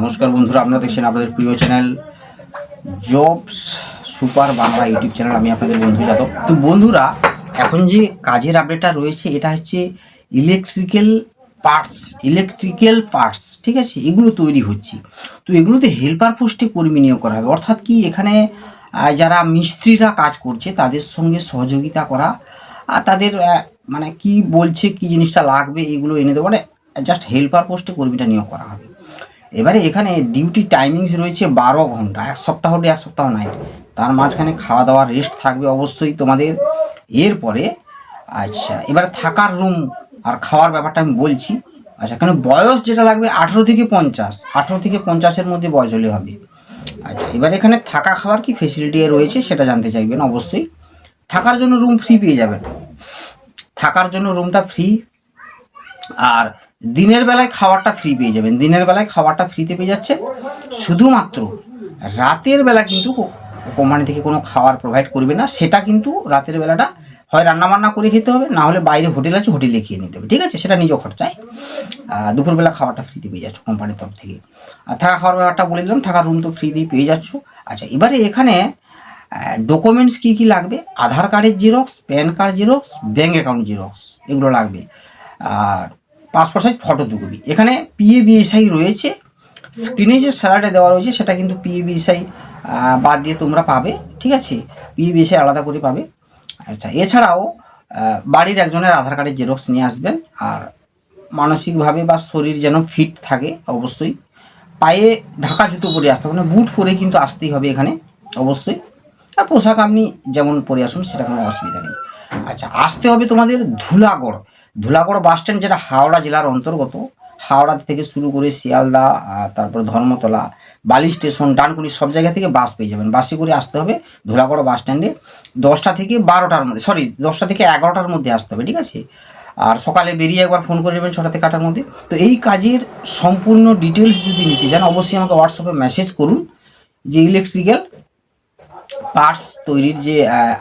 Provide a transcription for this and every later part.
নমস্কার বন্ধুরা, আপনারা দেখছেন আপনাদের প্রিয় channel jobs super Bangla YouTube channel. আমি আপনাদের বন্ধু যাদব। তো বন্ধুরা, এখন যে কাজের আপডেটটা রয়েছে, এটা হচ্ছে ইলেকট্রিক্যাল পার্টস ইলেকট্রিক্যাল পার্টস ঠিক আছে? এগুলো তৈরি হচ্ছে। তো এগুলোতে হেল্পার পোস্টে কর্মী নিয়োগ করা হবে। অর্থাৎ কি, এখানে যারা মিস্ত্রিরা কাজ করছে, তাদের সঙ্গে সহযোগিতা করা, আর তাদের মানে কি বলছে, কি জিনিসটা লাগবে, এগুলো এনে দেবো। মানে জাস্ট হেল্পার পোস্টে কর্মীটা নিয়োগ করা হবে। এবারে এখানে ডিউটি টাইমিংস রয়েছে বারো ঘণ্টা, এক সপ্তাহ ডে, এক সপ্তাহ নাইট তার মাঝখানে খাওয়া দাওয়া রেস্ট থাকবে অবশ্যই তোমাদের। এরপরে আচ্ছা এবারে থাকার রুম আর খাওয়ার ব্যাপারটা আমি বলছি। আচ্ছা এখানে বয়স যেটা লাগবে আঠেরো থেকে পঞ্চাশ, আঠেরো থেকে পঞ্চাশের মধ্যে বয়স হলে হবে। আচ্ছা এবার এখানে থাকা খাওয়ার কি ফেসিলিটি রয়েছে সেটা জানতে চাইবেন অবশ্যই। থাকার জন্য রুম ফ্রি পেয়ে যাবেন। থাকার জন্য রুমটা ফ্রি আর দিনের বেলায় খাবারটা ফ্রি পেয়ে যাবেন। দিনের বেলায় খাবারটা ফ্রিতে পেয়ে যাচ্ছে। শুধুমাত্র রাতের বেলা কিন্তু কোম্পানি থেকে কোনো খাবার প্রোভাইড করবে না। সেটা কিন্তু রাতের বেলাটা হয় রান্নাবান্না করে খেতে হবে, না হলে বাইরে হোটেল আছে, হোটেলে খেয়ে নিতে হবে। ঠিক আছে? সেটা নিজ খরচায়। দুপুরবেলা খাবারটা ফ্রিতে পেয়ে যাচ্ছ কোম্পানির তরফ থেকে। আর থাকা খাওয়ার ব্যাপারটা বলে দিলাম থাকার রুম তো ফ্রিতেই পেয়ে যাচ্ছ। আচ্ছা এবারে এখানে ডকুমেন্টস কী কী লাগবে? আধার কার্ডের xerox pan card xerox bank account xerox এগুলো লাগবে। আর পাসপোর্ট সাইজ ফটো দু কপি এখানে পিএ বিএসআই রয়েছে স্ক্রিনে যে স্যালাডে দেওয়া রয়েছে সেটা কিন্তু পিএ বিএসআই বাদ দিয়ে তোমরা পাবে, ঠিক আছে? পিএ বিএসআই আলাদা করে পাবে। আচ্ছা এছাড়াও বাড়ির একজনের আধার কার্ডের জেরক্স নিয়ে আসবেন আর মানসিকভাবে বা শরীর যেন ফিট থাকে, অবশ্যই। পায়ে ঢাকা জুতো পরে আসতে হবে মানে বুট পরে কিন্তু আসতেই হবে এখানে, অবশ্যই। আর পোশাক আপনি যেমন পরে আসুন, সেটা কোনো অসুবিধা নেই। আচ্ছা আসতে হবে তোমাদের ধুলাগড়। ধুলাগড় বাস স্ট্যান্ড যেটা হাওড়া জেলার অন্তর্গত, হাওড়া থেকে শুরু করে শিয়ালদা তারপর ধর্মতলা, বালি স্টেশন ডানকুনি সব জায়গা থেকে বাস পেয়ে যাবেন। বাসে করে আসতে হবে ধুলাগড় বাস স্ট্যান্ডে দশটা থেকে বারোটার মধ্যে সরি দশটা থেকে এগারোটার মধ্যে আসতে হবে, ঠিক আছে? আর সকালে বেরিয়ে একবার ফোন করে নেবেন ছটা থেকে আটটার মধ্যে। তো এই কাজের সম্পূর্ণ ডিটেলস যদি নিতে চান, অবশ্যই আমাকে হোয়াটসঅ্যাপে মেসেজ করুন যে ইলেকট্রিক্যাল পার্টস তৈরির যে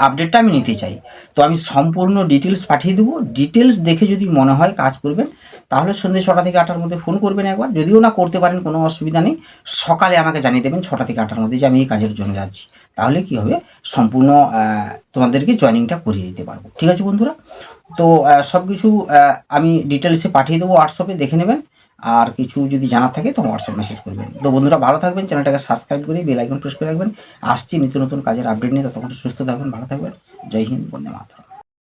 আপডেটটা আমি নিতে চাই। তো আমি সম্পূর্ণ ডিটেলস পাঠিয়ে দেবো। ডিটেলস দেখে যদি মনে হয় কাজ করবেন, তাহলে সন্ধ্যে ছটা থেকে আটটার মধ্যে ফোন করবেন একবার। যদিও না করতে পারেন, কোনো অসুবিধা নেই। সকালে আমাকে জানিয়ে দেবেন ছটা থেকে আটটার মধ্যে যে আমি এই কাজের জন্য যাচ্ছি। তাহলে কি হবে? সম্পূর্ণ তোমাদেরকে জয়েনিংটা করিয়ে দিতে পারব। ঠিক আছে বন্ধুরা? তো সব কিছু আমি ডিটেলসে পাঠিয়ে দেবো হোয়াটসঅ্যাপে দেখে নেবেন। আর কিছু যদি জানার থাকে তো হোয়াটসঅ্যাপ মেসেজ করবেন। তো বন্ধুরা ভালো থাকবেন, চ্যানেলটাকে সাবস্ক্রাইব করে বেল আইকন প্রেস করে রাখবেন। আসছি নিত্য নতুন কাজের আপডেট নিয়ে, ততক্ষণ সুস্থ থাকবেন, ভালো থাকবেন। জয় হিন্দ, বন্দে মাতরম।